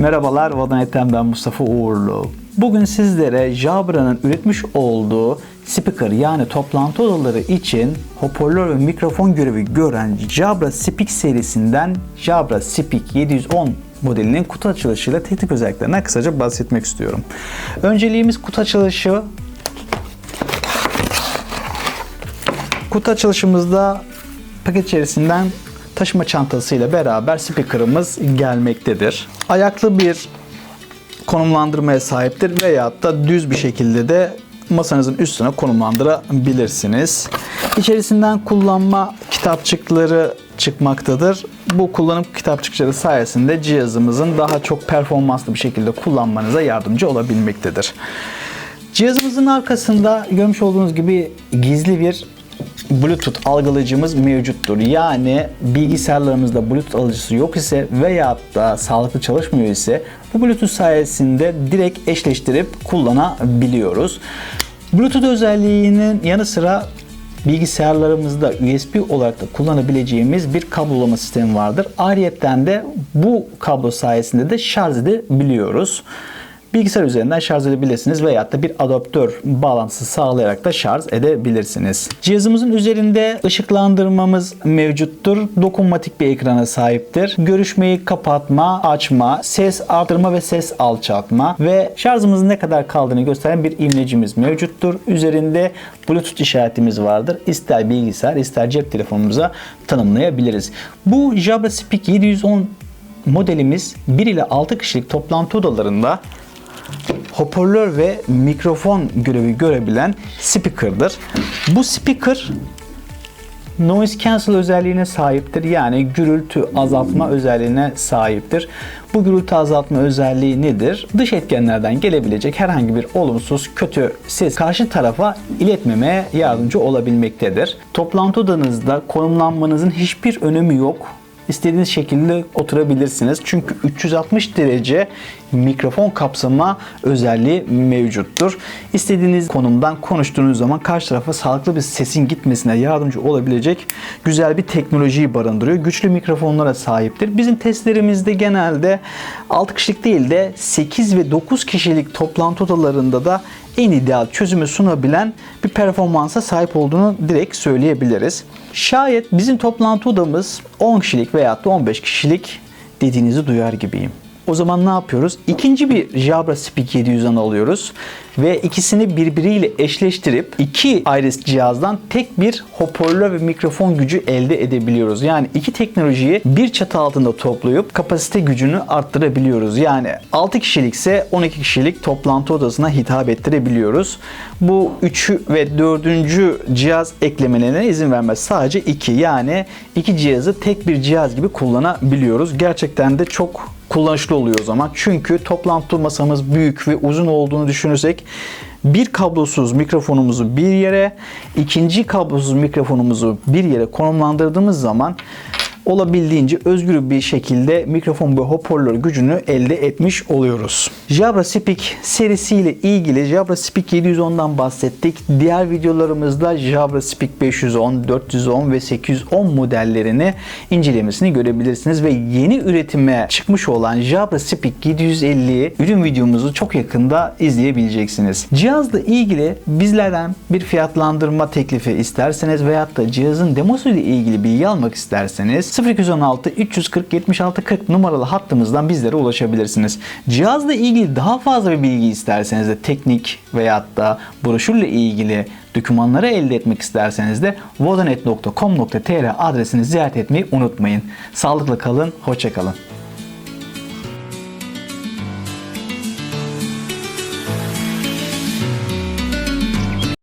Merhabalar, Vadanet'ten ben Mustafa Uğurlu. Bugün sizlere Jabra'nın üretmiş olduğu speaker yani toplantı odaları için hoparlör ve mikrofon görevi gören Jabra Speak serisinden Jabra Speak 710 modelinin kutu açılışıyla teknik özelliklerinden kısaca bahsetmek istiyorum. Önceliğimiz kutu açılışı Kutu açılışımızda paket içerisinden taşıma çantasıyla beraber speaker'ımız gelmektedir. Ayaklı bir konumlandırmaya sahiptir veyahut da düz bir şekilde de masanızın üstüne konumlandırabilirsiniz. İçerisinden kullanma kitapçıkları çıkmaktadır. Bu kullanım kitapçıkları sayesinde cihazımızın daha çok performanslı bir şekilde kullanmanıza yardımcı olabilmektedir. Cihazımızın arkasında görmüş olduğunuz gibi gizli bir Bluetooth algılayıcımız mevcuttur. Yani bilgisayarlarımızda Bluetooth alıcısı yok ise veyahut da sağlıklı çalışmıyor ise bu Bluetooth sayesinde direkt eşleştirip kullanabiliyoruz. Bluetooth özelliğinin yanı sıra bilgisayarlarımızda USB olarak da kullanabileceğimiz bir kablolama sistemi vardır. Ayrıyeten de bu kablo sayesinde de şarj edebiliyoruz. Bilgisayar üzerinden şarj edebilirsiniz veya da bir adaptör bağlantısı sağlayarak da şarj edebilirsiniz. Cihazımızın üzerinde ışıklandırmamız mevcuttur. Dokunmatik bir ekrana sahiptir. Görüşmeyi kapatma, açma, ses artırma ve ses alçaltma ve şarjımızın ne kadar kaldığını gösteren bir imlecimiz mevcuttur. Üzerinde Bluetooth işaretimiz vardır. İster bilgisayar ister cep telefonumuza tanımlayabiliriz. Bu Jabra Speak 710 modelimiz 1 ile 6 kişilik toplantı odalarında hoparlör ve mikrofon görevi görebilen speaker'dır. Bu speaker noise cancel özelliğine sahiptir. Yani gürültü azaltma özelliğine sahiptir. Bu gürültü azaltma özelliği nedir? Dış etkenlerden gelebilecek herhangi bir olumsuz, kötü ses karşı tarafa iletmemeye yardımcı olabilmektedir. Toplantı odanızda konumlanmanızın hiçbir önemi yok istediğiniz şekilde oturabilirsiniz. Çünkü 360 derece mikrofon kapsama özelliği mevcuttur. İstediğiniz konumdan konuştuğunuz zaman karşı tarafa sağlıklı bir sesin gitmesine yardımcı olabilecek güzel bir teknolojiyi barındırıyor. Güçlü mikrofonlara sahiptir. Bizim testlerimizde genelde 6 kişilik değil de 8 ve 9 kişilik toplantı odalarında da en ideal çözümü sunabilen bir performansa sahip olduğunu direkt söyleyebiliriz. Şayet bizim toplantı odamız 10 kişilik veya 15 kişilik dediğinizi duyar gibiyim. O zaman ne yapıyoruz? İkinci bir Jabra Speak 710 alıyoruz ve ikisini birbiriyle eşleştirip iki ayrı cihazdan tek bir hoparlör ve mikrofon gücü elde edebiliyoruz. Yani iki teknolojiyi bir çatı altında toplayıp kapasite gücünü arttırabiliyoruz. Yani 6 kişilikse 12 kişilik toplantı odasına hitap ettirebiliyoruz. Bu 3 ve 4. cihaz eklemelerine izin vermez. Sadece 2 yani iki cihazı tek bir cihaz gibi kullanabiliyoruz. Gerçekten de çok kullanışlı oluyor o zaman. Çünkü toplantı masamız büyük ve uzun olduğunu düşünürsek bir kablosuz mikrofonumuzu bir yere, ikinci kablosuz mikrofonumuzu bir yere konumlandırdığımız zaman olabildiğince özgür bir şekilde mikrofon ve hoparlör gücünü elde etmiş oluyoruz. Jabra Speak serisiyle ilgili Jabra Speak 710'dan bahsettik. Diğer videolarımızda Jabra Speak 510, 410 ve 810 modellerini incelemesini görebilirsiniz ve yeni üretime çıkmış olan Jabra Speak 750 ürün videomuzu çok yakında izleyebileceksiniz. Cihazla ilgili bizlerden bir fiyatlandırma teklifi isterseniz veyahut da cihazın demosu ile ilgili bilgi almak isterseniz 0216 340 76 40 numaralı hattımızdan bizlere ulaşabilirsiniz. Cihazla ilgili daha fazla bir bilgi isterseniz de teknik veyahut da broşürle ilgili dokümanları elde etmek isterseniz de vodanet.com.tr adresini ziyaret etmeyi unutmayın. Sağlıkla kalın, hoşçakalın.